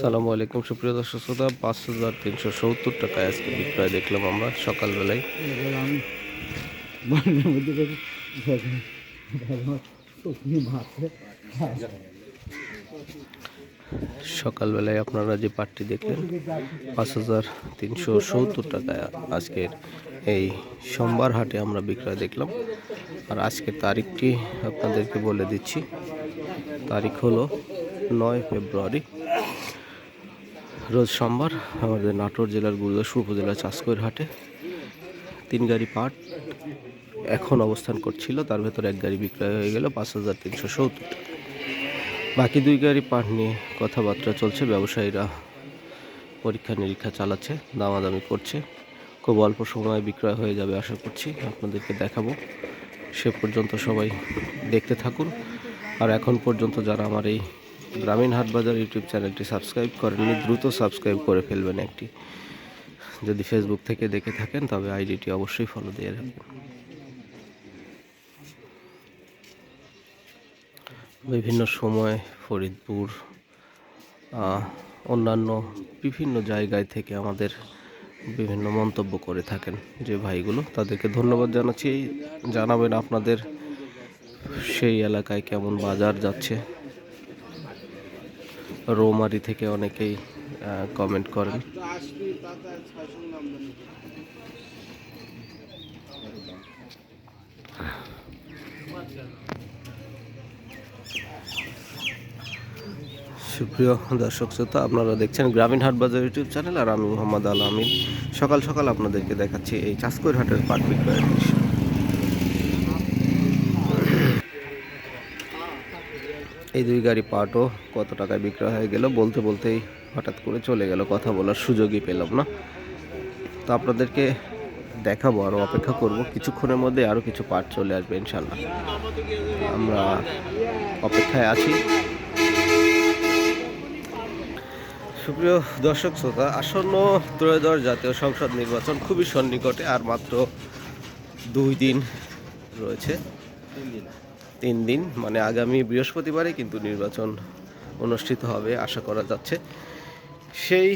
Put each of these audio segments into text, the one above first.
সালামু আলাইকুম, সুপ্রিয় দর্শক শ্রোতা, পাঁচ হাজার তিনশো সত্তর টাকায় আজকে বিক্রয় দেখলাম আমরা সকালবেলায়। সকালবেলায় আপনারা যে পাটটি দেখলেন, পাঁচ হাজার তিনশো সত্তর টাকায় আজকের এই সোমবার হাটে আমরা বিক্রয় দেখলাম। আর আজকের তারিখটি আপনাদেরকে বলে দিচ্ছি। তারিখ হলো নয় ফেব্রুয়ারি। রোজ সোমবার আমাদের নাটোর জেলার গুরুদাসপুর উপজেলার চাষকৈর হাটে তিন গাড়ি পাট এখন অবস্থান করছিল, তার ভেতর এক গাড়ি বিক্রয় হয়ে গেল পাঁচ হাজার তিনশো সত্তর বাকি দুই গাড়ি পাট নিয়ে কথাবার্তা চলছে, ব্যবসায়ীরা পরীক্ষা নিরীক্ষা চালাচ্ছে, দামাদামি করছে। খুব অল্প সময়ে বিক্রয় হয়ে যাবে আশা করছি, আপনাদেরকে দেখাবো। সে পর্যন্ত সবাই দেখতে থাকুন। আর এখন পর্যন্ত যারা আমার এই গ্রামীণ হাটবাজার ইউটিউব চ্যানেলটি সাবস্ক্রাইব করেননি, দ্রুত সাবস্ক্রাইব করে ফেলবেন একটি। যদি ফেসবুক থেকে দেখে থাকেন, তবে আইডিটি অবশ্যই ফলো দিয়ে রাখবেন। বিভিন্ন সময় ফরিদপুর অন্যান্য বিভিন্ন জায়গায় থেকে আমাদের বিভিন্ন মন্তব্য করে থাকেন যে ভাইগুলো। তাদেরকে ধন্যবাদ জানাচ্ছি। জানাবেন আপনাদের সেই এলাকায় কেমন বাজার যাচ্ছে। রৌমারি থেকে অনেকেই কমেন্ট করেন। সুপ্রিয় দর্শক শ্রোতা, আপনারা দেখছেন গ্রামীণ হাট বাজার ইউটিউব চ্যানেল আর আমি মোহাম্মদ আল আমিন। সকাল সকাল আপনাদেরকে দেখাচ্ছি এই চাষকৈর হাটের পাট বিক্রয়ের দৃশ্য। এই দুই গাড়ি পাটও কত টাকায় বিক্রয় হয়ে গেল বলতে বলতেই হঠাৎ করে চলে গেল, কথা বলার সুযোগই পেলাম না। তো আপনাদেরকে দেখাবো আরও অপেক্ষা করব, কিছুক্ষণের মধ্যে আরও কিছু পাট চলে আসবে ইনশাল্লাহ আমরা অপেক্ষায় আছি। সুপ্রিয় দর্শক শ্রোতা, আসন্ন ত্রয়োদশ জাতীয় সংসদ নির্বাচন খুবই সন্নিকটে আর মাত্র দুই দিন রয়েছে। তিন দিন মানে আগামী বৃহস্পতিবারে কিন্তু নির্বাচন অনুষ্ঠিত হবে, আশা করা যাচ্ছে। সেই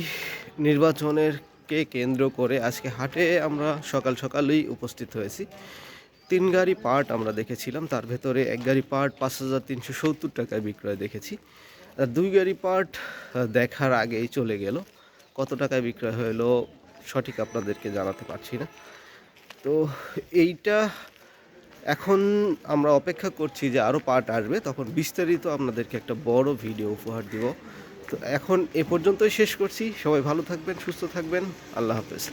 নির্বাচনের কে কেন্দ্র করে আজকে হাটে আমরা সকাল সকালেই উপস্থিত হয়েছি। তিন গাড়ি পার্ট আমরা দেখেছিলাম, তার ভেতরে এক গাড়ি পার্ট পাঁচ হাজার তিনশো সত্তর টাকায় বিক্রয় দেখেছি। দুই গাড়ি পার্ট দেখার আগেই চলে গেল। কত টাকায় বিক্রয় হলো, সঠিক আপনাদেরকে জানাতে পারছি না। তো এইটা এখন আমরা অপেক্ষা করছি যে আরও পার্ট আসবে, তখন বিস্তারিত আপনাদেরকে একটা বড় ভিডিও উপহার দিব। তো এখন এ পর্যন্তই শেষ করছি। সবাই ভালো থাকবেন, সুস্থ থাকবেন। আল্লাহ হাফেজ।